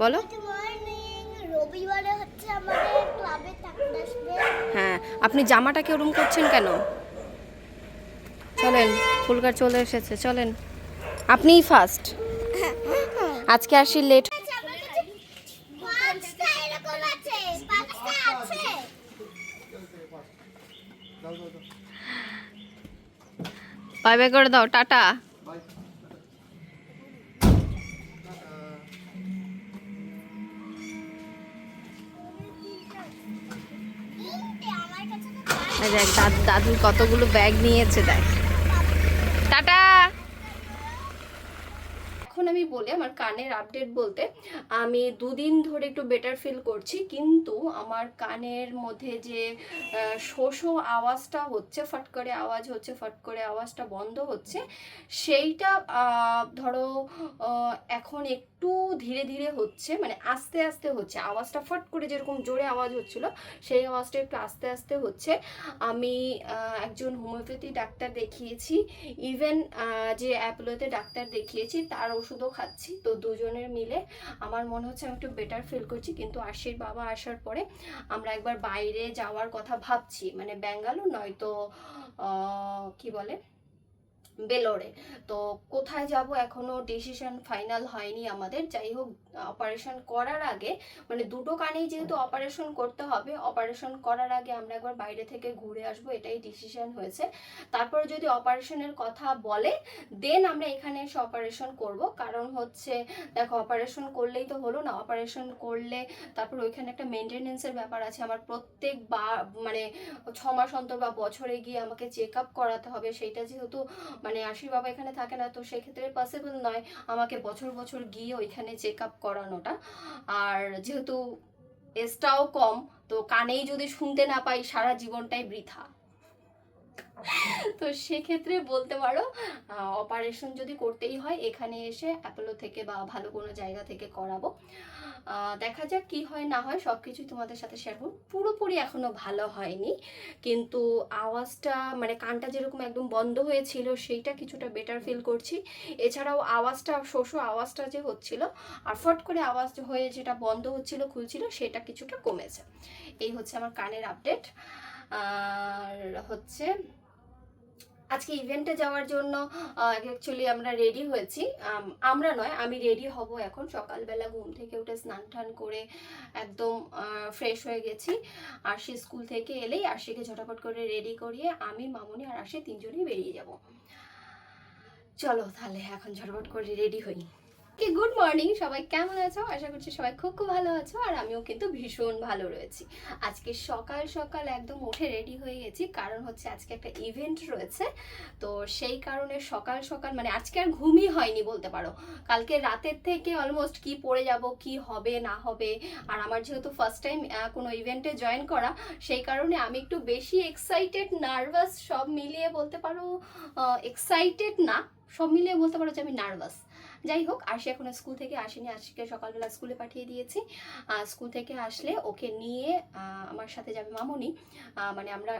বলো। রবিবারে হচ্ছে আমাদের ক্লাবে হ্যাঁ আপনি জামাটাকে ওরম করছেন কেন? চলেন ফুলকার চলে এসেছে চলেন। আপনিই ফার্স্ট আজকে আসি লেট বাই বাই করে দাও টাটা। দেখ দাদু কতগুলো ব্যাগ নিয়েছে দেখ। টাটা! এখন আমি বলি আমার কানের আপডেট বলতে আমি দুদিন ধরে একটু বেটার ফিল করছি কিন্তু আমার কানের মধ্যে যে আহ, শো শো আওয়াজটা হচ্ছে ফট করে আওয়াজ হচ্ছে ফট করে আওয়াজটা বন্ধ হচ্ছে সেইটা ধরো এখন একটু ধীরে ধীরে হচ্ছে মানে আস্তে আস্তে হচ্ছে আওয়াজটা ফট করে যেরকম জোরে আওয়াজ হচ্ছিল সেই আওয়াজটা একটু আস্তে আস্তে হচ্ছে। আমি একজন হোমিওপ্যাথি ডাক্তার দেখিয়েছি ইভেন যে অ্যাপোলোতে ডাক্তার দেখিয়েছি তার ওষুধও খাচ্ছি। তো দুজনের মিলে আমার মনে হচ্ছে আমি একটু বেটার ফিল করছি। কিন্তু আশির বাবা আসার পরে আমরা একবার বাইরে যাওয়ার কথা ভাবছি। মানে ব্যাঙ্গালোর নয়তো কি বলে? বেলোরে। তো কোথায় যাব এখনও ডিসিশন ফাইনাল হয়নি আমাদের। যাই হোক অপারেশন করার আগে মানে দুটো কানেই যেহেতু অপারেশন করতে হবে অপারেশন করার আগে আমরা একবার বাইরে থেকে ঘুরে আসব, এটাই ডিসিশন হয়েছে। তারপর যদি অপারেশনের কথা বলে দেন আমরা এখানে এসে অপারেশন করব। কারণ হচ্ছে, দেখো অপারেশন করলেই তো হলো না অপারেশন করলে তারপর ওইখানে একটা মেনটেনেন্সের ব্যাপার আছে। আমার প্রত্যেক বা মানে ছ মাস অন্তর বা বছরে গিয়ে আমাকে চেক আপ করাতে হবে। সেইটা যেহেতু মানে আশির বাবা এখানে থাকে না, তো সেক্ষেত্রে পসিবল নয়। আমাকে বছর বছর গিয়ে ওইখানে চেক আপ করানোটা। আর যেহেতু এসটাও কম, তো কানেই যদি শুনতে না পাই, সারা জীবনটাই বৃথা। তো সেক্ষেত্রে বলতে পারো অপারেশন যদি করতেই হয়, এখানে এসে অ্যাপোলো থেকে বা ভালো কোনো জায়গা থেকে করাবো। দেখা যাক কি হয়, না হয় সব কিছুই তোমাদের সাথে শেয়ার করব। পুরোপুরি এখনও ভালো হয়নি, কিন্তু আওয়াজটা মানে কানটা যেরকম একদম বন্ধ হয়েছিল, সেইটা কিছুটা বেটার ফিল করছি। এছাড়াও আওয়াজটা, শোষো আওয়াজটা যে হচ্ছিল, আর ফট করে আওয়াজ হয়ে যেটা বন্ধ হচ্ছিল, খুলছিল, সেটা কিছুটা কমেছে। এই হচ্ছে আমার কানের আপডেট আর হচ্ছে আজকে ইভেন্টে যাওয়ার জন্য অ্যাকচুয়ালি আমরা রেডি হয়েছি। আমরা নয়, আমি রেডি হব এখন। সকালবেলা ঘুম থেকে উঠে স্নান টান করে একদম ফ্রেশ হয়ে গেছি। আরশি স্কুল থেকে এলেই আরশিকে ঝটাপট করে রেডি করিয়ে আমি, মামুনি আর আরশি তিনজনেই বেরিয়ে যাব। চলো তাহলে এখন ঝটপট করে রেডি হই। কি গুড মর্নিং সবাই কেমন আছো? আশা করছি সবাই খুব খুব ভালো আছো আর আমিও কিন্তু ভীষণ ভালো রয়েছি। আজকে সকাল সকাল একদম উঠে রেডি হয়ে গেছি, কারণ হচ্ছে আজকে একটা ইভেন্ট রয়েছে। তো সেই কারণে সকাল সকাল মানে আজকে আর ঘুমই হয়নি বলতে পারো। কালকে রাতের থেকে অলমোস্ট কি পড়ে যাব, কি হবে, না হবে, আর আমার যেহেতু ফার্স্ট টাইম কোনো ইভেন্টে জয়েন করা, সেই কারণে আমি একটু বেশি এক্সাইটেড নার্ভাস সব মিলিয়ে বলতে পারো এক্সাইটেড না, সব মিলিয়ে বলতে পারো যে আমি নার্ভাস যাই হোক আসি এখন স্কুল থেকে আসেনি। আজকে সকালবেলা স্কুলে পাঠিয়ে দিয়েছি। স্কুল থেকে আসলে ওকে নিয়ে আমার সাথে যাবে মামনি। মানে আমরা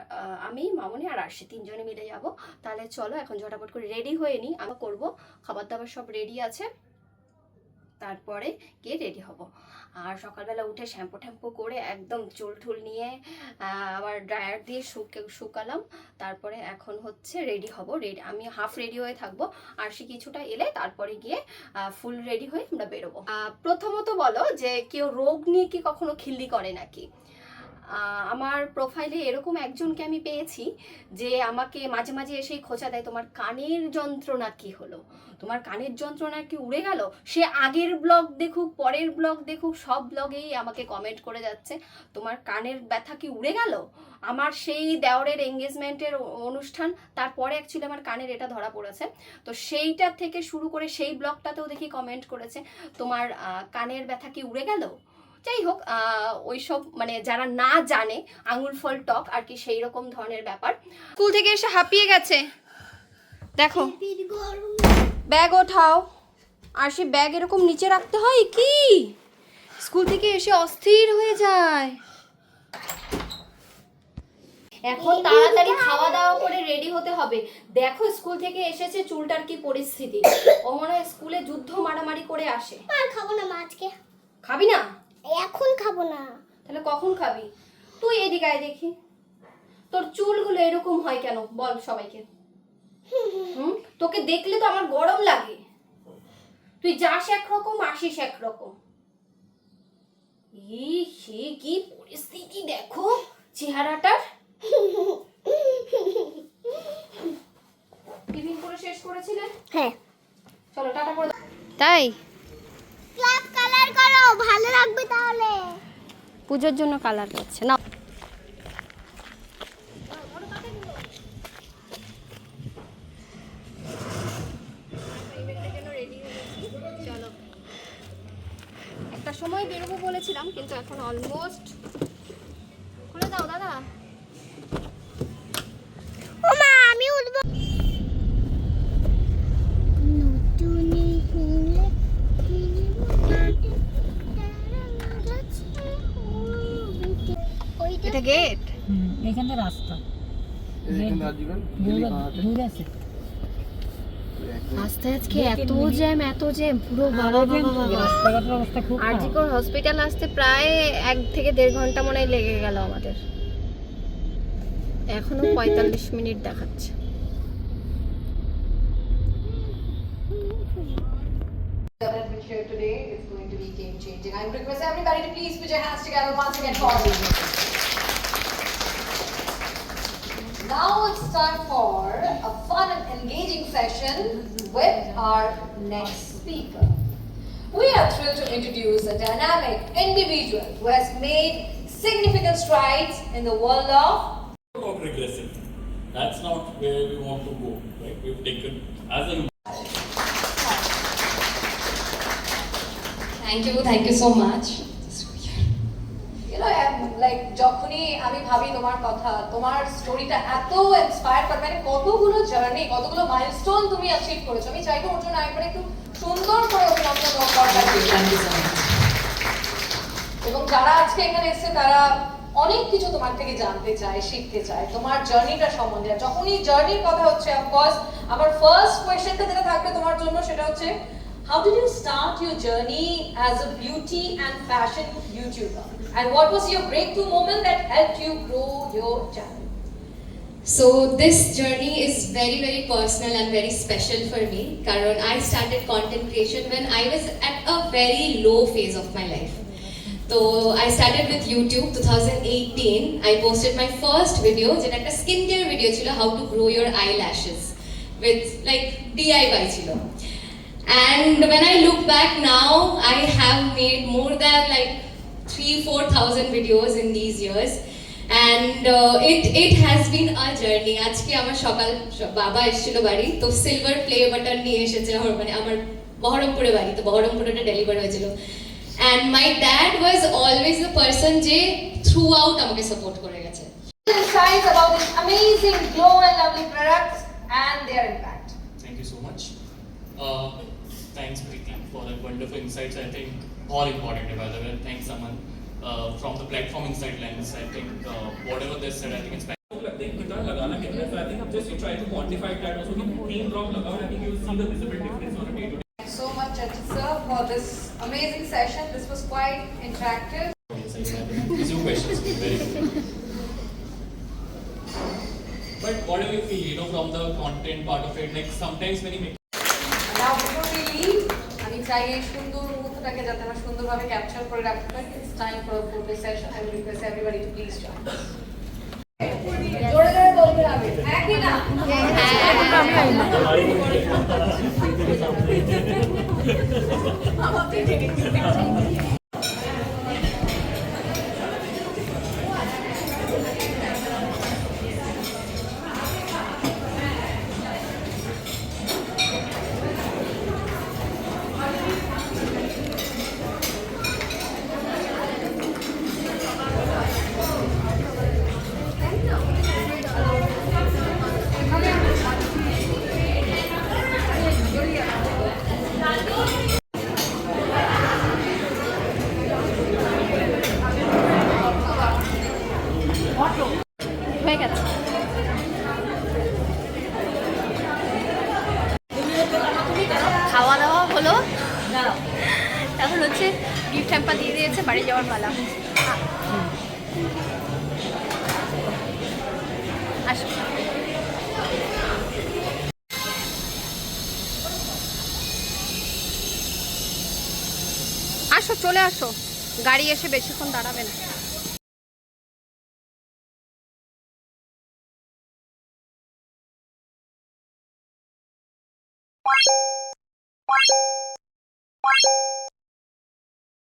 আমি, মামনি আর আসছি তিনজনে মিলে যাব। তাহলে চলো, এখন ঝটাপট করে রেডি হয়ে নিই আমি করব। খাবার দাবার সব রেডি আছে। তারপরে গিয়ে রেডি হব। আর সকালবেলা উঠে শ্যাম্পু ট্যাম্পু করে একদম চুল ঠুল নিয়ে আবার ড্রায়ার দিয়ে শুকে, শুকালাম। তারপরে এখন হচ্ছে রেডি হব। রেডি আমি হাফ রেডি হয়ে থাকব। আর সে কিছুটা এলে তারপরে গিয়ে ফুল রেডি হয়ে আমরা বেরোবো। প্রথমত বলো যে কেউ রোগ নিয়ে কি কখনো খিল্লি করে নাকি? আমার প্রোফাইলে এরকম একজনকে আমি পেয়েছি যে আমাকে মাঝে মাঝে এসেই খোঁচা দেয়, তোমার কানের যন্ত্রণা কি হলো? তোমার কানের যন্ত্রণা কি উড়ে গেল? সে আগের ব্লগ দেখুক, পরের ব্লগ দেখুক, সব ব্লগেই আমাকে কমেন্ট করে যাচ্ছে, তোমার কানের ব্যথা কি উড়ে গেল? আমার সেই দেওরের এঙ্গেজমেন্টের অনুষ্ঠান, তারপরে অ্যাকচুয়ালি আমার কানের এটা ধরা পড়েছে। তো সেইটা থেকে শুরু করে সেই ব্লগটাতেও দেখি কমেন্ট করেছে, তোমার কানের ব্যথা কি উড়ে গেল? যাই হোক ওইসব মানে যারা না জানে আঙুল ফল টক আর কি সেই রকম ধরনের ব্যাপার। স্কুল থেকে এসে হাঁপিয়ে গেছে। দেখো। ব্যাগ ওঠাও। আর সে ব্যাগ এরকম নিচে রাখতে হয় কি? স্কুল থেকে এসে অস্থির হয়ে যায়। এখন তাড়াতাড়ি খাওয়া দাওয়া করে রেডি হতে হবে। দেখো স্কুল থেকে এসেছে চুলটার কি পরিস্থিতি। ও মনে হয় স্কুলে যুদ্ধ মারামারি করে আসে। আর খাব না মা আজকে। খাবি না? এখন খাব না। তাহলে কখন খাবি? তুই এদিকে আয় দেখি। তোর চুলগুলো এরকম হয় কেন? বল সবাইকে। হুম? তোকে দেখলে তো আমার গরম লাগে। তুই যাস একরকম আসিস একরকম। ই সে কি পরিস্থিতি দেখো চেহারাটার। টিফিন করে শেষ করেছিলেন হ্যাঁ। চলো টাটা করে তাই? ক্লাব কালার করো ভালো লাগবে তাহলে। পুজোর জন্য কালার করছে না একটা সময় বেরোবো বলেছিলাম কিন্তু এখন অলমোস্ট খুলে দাও দাদা ও মা আমি উঠবো নতুন ফুলে ওইটা এটা গেট? এখানে রাস্তা। আজকে এত জ্যাম এত জ্যাম পুরো বাবা আরে রাস্তাঘাটের অবস্থা খুব। আরজিকর হসপিটাল আসতে প্রায় এক থেকে দেড় ঘণ্টা মনে হয় লেগে গেল আমাদের। এখনও পঁয়তাল্লিশ মিনিট দেখাচ্ছে। That we're here today is going to be game changing. I would everybody to please put your hands together once again for me. It's time for a fun and engaging session with our next speaker. We are thrilled to introduce a dynamic individual who has made significant strides in the world of progressive. That's not where we want to go, right? We've taken as a Thank you, thank you so much. ভাবি তোমার কথা তোমার স্টোরিটা এত inspire করে মানে কতগুলো journey কতগুলো মাইলস্টোন তুমি অ্যাচিভ করেছ। আমি চাইব ওর জন্য একবার একটু সুন্দর করে অভিনন্দন এবং যারা আজকে এখানে এসেছে তারা অনেক কিছু তোমার থেকে জানতে চায় শিখতে চায় তোমার জার্নিটা সম্বন্ধে। যখনই জার্নির কথা হচ্ছে অফকোর্স আমার ফার্স্ট কোয়েশ্চেনটা যেটা থাকবে তোমার জন্য সেটা হচ্ছে how did you start your journey as a beauty and fashion YouTuber And what was your breakthrough moment that helped you grow your channel? So this journey is very very personal and very special for me. Karun. I started content creation when I was at a very low phase of my life. So I started with YouTube 2018. I posted my first video, which a skincare video, chilo, how to grow your eyelashes with like DIY chilo. And when I look back now, I have made more than like three, four thousand videos in these years. And uh, it it has been a journey. আজকে আমার সকাল স- বাবা এসেছিল বাড়ি তো silver play button নিয়ে এসেছে আমার মানে আমার বহরমপুরে বাড়ি তো বহরমপুরে ওটা ডেলিভার হয়েছিল and my dad was always the person যে থ্রু আউট আমাকে সাপোর্ট করে গেছে insights about these amazing glow and lovely products and their impact Thank you so much. Uh, thanks, Preeti, for that wonderful insights. I think all important, by the way. Thanks, Aman. Uh, from the platforming sidelines. I think uh, whatever they said, I think it's लगते हैं कितना Ajit sir for this amazing session. This was quite interactive. But two questions. But whatever you feel you know from the content part of it like sometimes when you make now before we leave I mean Sai Kundu মুহূর্তটাকে যাতে আমরা সুন্দরভাবে capture করে রাখতে পারি it's time for a photo session I will request everybody to please join জোরে জোরে বলবে না? হ্যাঁ হচ্ছে গিফট হ্যাম্পা দিয়ে দিয়েছে, বাড়ি যাওয়ার পালা। আসো, চলে আসো। গাড়ি এসে বেশিক্ষণ দাঁড়াবে না।